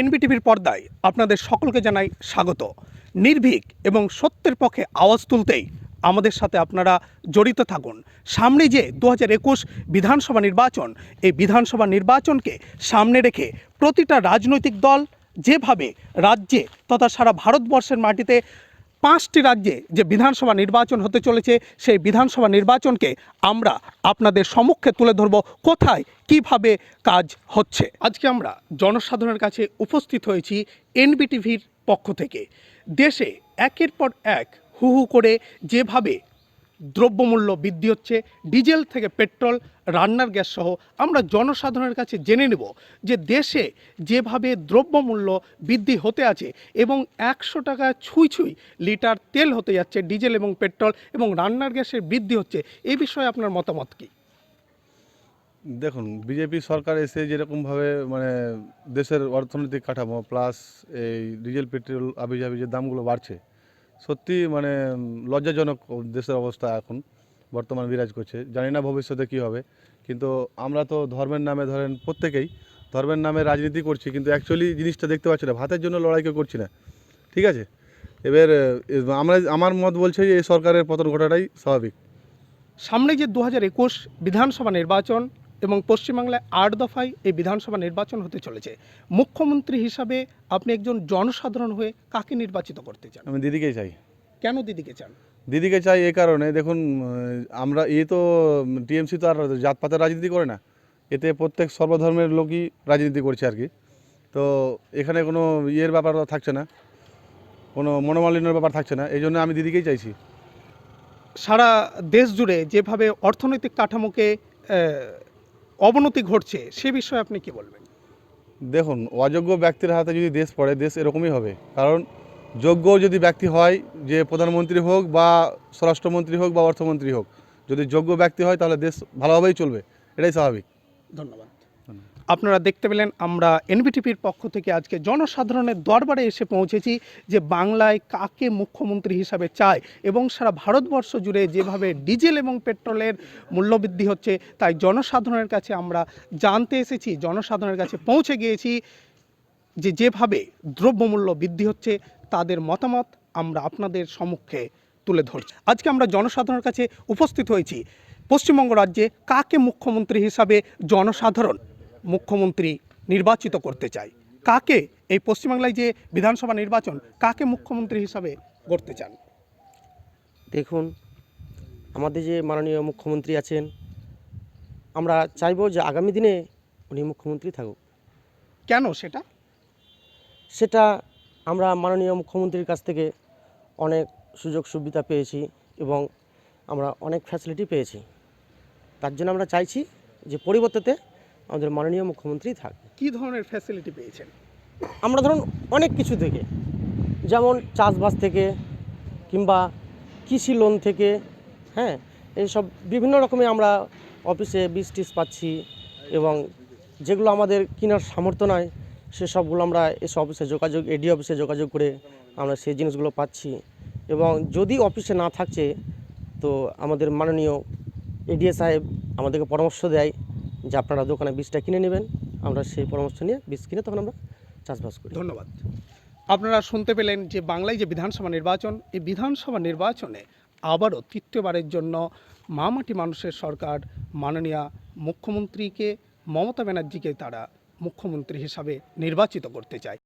এনবিটিভির পর্দায় আপনাদের সকলকে জানাই স্বাগত। নির্ভীক এবং সত্যের পক্ষে আওয়াজ তুলতেই আমাদের সাথে আপনারা জড়িত থাকুন। সামনে যে দু একুশ বিধানসভা নির্বাচন, এই বিধানসভা নির্বাচনকে সামনে রেখে প্রতিটা রাজনৈতিক দল যেভাবে রাজ্যে তথা সারা ভারতবর্ষের মাটিতে পাঁচটি রাজ্যে যে বিধানসভা নির্বাচন হতে চলেছে, সেই বিধানসভা নির্বাচনকে আমরা আপনাদের সম্মুখে তুলে ধরব। কোথায়, কীভাবে কাজ হচ্ছে? আজকে আমরা জনসাধারণের কাছে উপস্থিত হয়েছি এনবিটিভির পক্ষ থেকে। দেশে একের পর এক হু হু করে যেভাবে দ্রব্যমূল্য বৃদ্ধি হচ্ছে, ডিজেল থেকে পেট্রোল, রান্নার গ্যাস সহ। আমরা জনসাধারণের কাছে জেনে নেব যে দেশে যেভাবে দ্রব্যমূল্য বৃদ্ধি হতে আছে এবং একশো টাকা ছুঁই ছুঁই লিটার তেল হতে যাচ্ছে ডিজেল এবং পেট্রোল এবং রান্নার গ্যাসের বৃদ্ধি হচ্ছে। এই বিষয়ে আপনার মতামত কী? দেখুন, বিজেপি সরকার এসে যেরকমভাবে মানে দেশের অর্থনৈতিক কাঠামো প্লাস এই ডিজেল, পেট্রোল, আবিজাবি যে দামগুলো বাড়ছে সত্যি মানে লজ্জাজনক দেশের অবস্থা এখন, বর্তমান বিরাজ করছে। জানি না ভবিষ্যতে কী হবে, কিন্তু আমরা তো ধর্মের নামে ধরেন প্রত্যেকেই ধর্মের নামে রাজনীতি করছি, কিন্তু অ্যাকচুয়ালি জিনিসটা দেখতে পাচ্ছি না। ভাতের জন্য লড়াই কেউ করছি না। ঠিক আছে? এবার আমরা, আমার মত বলছে যে এই সরকারের পতন ঘটাটাই স্বাভাবিক। সামনে যে দু হাজার একুশ বিধানসভা নির্বাচন এবং পশ্চিমবাংলায় আট দফায় এই বিধানসভা নির্বাচন হতে চলেছে। মুখ্যমন্ত্রী হিসাবে আপনি একজন জনসাধারণ হয়ে কাকে নির্বাচিত করতে চান? আমি দিদিকেই চাই। কেন দিদিকে চান? দিদিকে চাই এই কারণে দেখুন আমরা এ তো টিএমসি তো আর জাতপাতের রাজনীতি করে না। এতে প্রত্যেক সর্বধর্মের লোকই রাজনীতি করছে আর কি। তো এখানে কোনো ইয়ের ব্যাপার থাকছে না। কোনো মনোমালিন্যের ব্যাপার থাকছে না। এই জন্য আমি দিদিকেই চাইছি। সারা দেশ জুড়ে যেভাবে অর্থনৈতিক কাঠামোকে অবনতি ঘটছে সে বিষয়ে আপনি কি বলবেন? দেখুন অযোগ্য ব্যক্তির হাতে যদি দেশ পড়ে দেশ এরকমই হবে। কারণ যোগ্য যদি ব্যক্তি হয় যে প্রধানমন্ত্রী হোক বা স্বরাষ্ট্রমন্ত্রী হোক বা অর্থমন্ত্রী হোক যদি যোগ্য ব্যক্তি হয় তাহলে দেশ ভালোভাবেই চলবে। এটাই স্বাভাবিক। ধন্যবাদ। আপনারা দেখতে পেলেন, আমরা এনবিটিপির পক্ষ থেকে আজকে জনসাধারণের দরবারে এসে পৌঁছেছি যে বাংলায় কাকে মুখ্যমন্ত্রী হিসাবে চায় এবং সারা ভারতবর্ষ জুড়ে যেভাবে ডিজেল এবং পেট্রোলের মূল্যবৃদ্ধি হচ্ছে, তাই জনসাধারণের কাছে আমরা জানতে এসেছি, জনসাধারণের কাছে পৌঁছে গিয়েছি যে যেভাবে দ্রব্যমূল্য বৃদ্ধি হচ্ছে, তাদের মতামত আমরা আপনাদের সম্মুখে তুলে ধরছি। আজকে আমরা জনসাধারণের কাছে উপস্থিত হয়েছি। পশ্চিমবঙ্গ রাজ্যে কাকে মুখ্যমন্ত্রী হিসাবে জনসাধারণ মুখ্যমন্ত্রী নির্বাচিত করতে চায়। কাকে? এই পশ্চিমবাংলায় যে বিধানসভা নির্বাচন কাকে মুখ্যমন্ত্রী হিসাবে করতে চান? দেখুন আমাদের যে মাননীয় মুখ্যমন্ত্রী আছেন আমরা চাইব যে আগামী দিনে উনি মুখ্যমন্ত্রী থাকুক। কেন সেটা? সেটা আমরা মাননীয় মুখ্যমন্ত্রীর কাছ থেকে অনেক সুযোগ সুবিধা পেয়েছি এবং আমরা অনেক ফ্যাসিলিটি পেয়েছি। তার জন্য আমরা চাইছি যে পরিবর্তে আমাদের মাননীয় মুখ্যমন্ত্রী থাক কি ধরনের ফ্যাসিলিটি পেয়েছেন? আমরা ধরুন অনেক কিছু থেকে যেমন চাষবাস থেকে কিংবা কৃষি লোন থেকে হ্যাঁ এইসব বিভিন্ন রকমের আমরা অফিসে বীজ টিজ পাচ্ছি এবং যেগুলো আমাদের কেনার সামর্থ্য নয় সেসবগুলো আমরা এসব অফিসে যোগাযোগ এডি অফিসে যোগাযোগ করে আমরা সেই জিনিসগুলো পাচ্ছি। এবং যদি অফিসে না থাকছে তো আমাদের মাননীয় এডিএ সাহেব আমাদেরকে পরামর্শ দেয় যে আপনারা দোকানে বীজটা কিনে নেবেন, আমরা সেই পরামর্শ নিয়ে বীজ কিনে তখন আমরা চাষবাস করি। ধন্যবাদ। আপনারা শুনতে পেলেন যে বাংলায় যে বিধানসভা নির্বাচন, এই বিধানসভা নির্বাচনে আবারও তৃতীয়বারের জন্য মামাটি মানুষের সরকার মাননীয় মুখ্যমন্ত্রীকে মমতা ব্যানার্জিকে তারা মুখ্যমন্ত্রী হিসাবে নির্বাচিত করতে চায়।